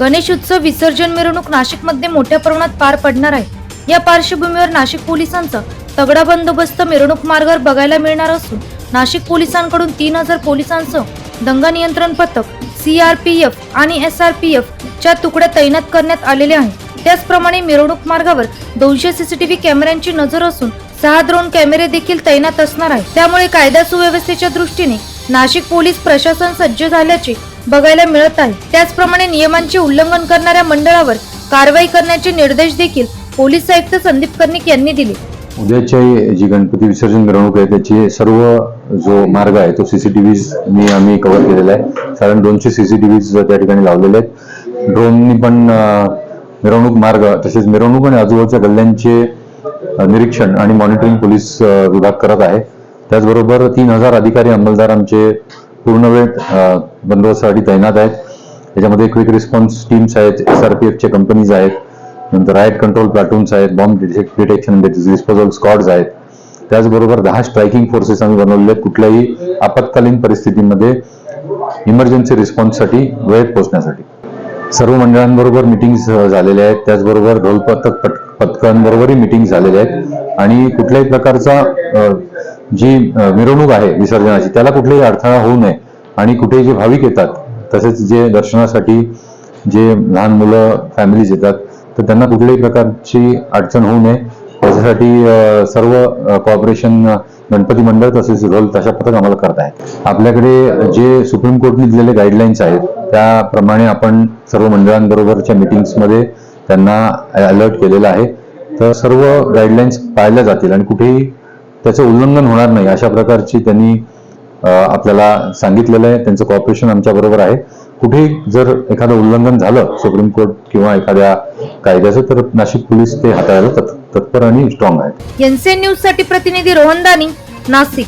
गणेशोत्सव विसर्जन मिरवणूक नाशिकमध्ये मोठ्या प्रमाणात पार पडणार आहे. या पार्श्वभूमीवर नाशिक पोलिसांचा तगडा बंदोबस्त मिरवणूक मार्गावर बघायला मिळणार असून नाशिक पोलिसांकडून तीन हजार पोलिसांसह दंगा नियंत्रण पथक सीआरपीएफ आणि एस आर पी च्या तुकड्या तैनात करण्यात आलेले आहे. त्याचप्रमाणे मिरवणूक मार्गावर दोनशे सीसीटीव्ही कॅमेऱ्यांची नजर असून सहा ड्रोन कॅमेरे देखील तैनात असणार आहे त्यामुळे कायदा सुव्यवस्थेच्या दृष्टीने नाशिक पोलीस प्रशासन सज्ज झाल्याचे बघायला मिळत आहे. त्याचप्रमाणे नियमांचे उल्लंघन करणाऱ्या मंडळावर कारवाई करण्याचे निर्देश देखील पोलीस आयुक्त संदीप कर्णिक यांनी दिले. उद्याची जी गणपती विसर्जन मिरवणूक आहे त्याची सर्व जो मार्ग आहे तो सीसीटीव्ही आम्ही कव्हर केलेला आहे. साधारण दोनशे सीसीटीव्हीज त्या ठिकाणी लावलेले आहेत. ड्रोननी पण मिरवणूक मार्ग तसेच मिरवणूक आणि आजूबाजूच्या गल्ल्यांचे निरीक्षण आणि मॉनिटरिंग पोलीस विभाग करत आहे. त्याचबरोबर तीन हजार अधिकारी अंमलदार आमचे पूर्ण वेळ बंदोबस्तासाठी तैनात आहेत. त्याच्यामध्ये क्विक रिस्पॉन्स टीम्स आहेत एस आर पी एफच्या कंपनीज आहेत नंतर राईट कंट्रोल प्लॅटून्स आहेत बॉम्ब डिटेक्शन डिस्पोजल स्कॉड्स आहेत. त्याचबरोबर दहा स्ट्रायकिंग फोर्सेस आम्ही बनवलेले आहेत कुठल्याही आपत्कालीन परिस्थितीमध्ये इमर्जन्सी रिस्पॉन्ससाठी वेळेत पोहोचण्यासाठी. सर्व मंडळांबरोबर मिटिंग्स झालेल्या आहेत. त्याचबरोबर ढोल पथक पथकांबरोबरही मिटिंग झालेल्या आहेत. आणि कुठल्याही प्रकारचा जी मिरवणूक आहे विसर्जनाची त्याला कुठलाही अडथळा होऊ नये. आणि कुठेही जे भाविक येतात तसेच जे दर्शनासाठी जे लहान मुलं फॅमिलीज येतात तर त्यांना कुठल्याही प्रकारची अडचण होऊ नये. त्याच्यासाठी सर्व कॉपरेशन गणपती मंडळ तसेच रोल तशा पथक आम्हाला करत आहे आपल्याकडे जे सुप्रीम कोर्टने दिलेले गाईडलाईन्स आहेत त्याप्रमाणे आपण सर्व मंडळांबरोबरच्या मिटिंग्समध्ये त्यांना अलर्ट केलेलं आहे. तर सर्व गाईडलाईन्स पाळल्या जातील आणि कुठेही त्याचं उल्लंघन होणार नाही अशा प्रकारची त्यांनी आपल्याला सांगितलेलं आहे. त्यांचं कॉपरेशन आमच्या बरोबर आहे. कुठेही जर एखादं उल्लंघन झालं सुप्रीम कोर्ट किंवा एखाद्या कायद्याचं तर नाशिक पोलीस ते हाताळायला तत्पर आणि स्ट्रॉंग आहेत. एनसीएन न्यूजसाठी प्रतिनिधी रोहन दानी नाशिक.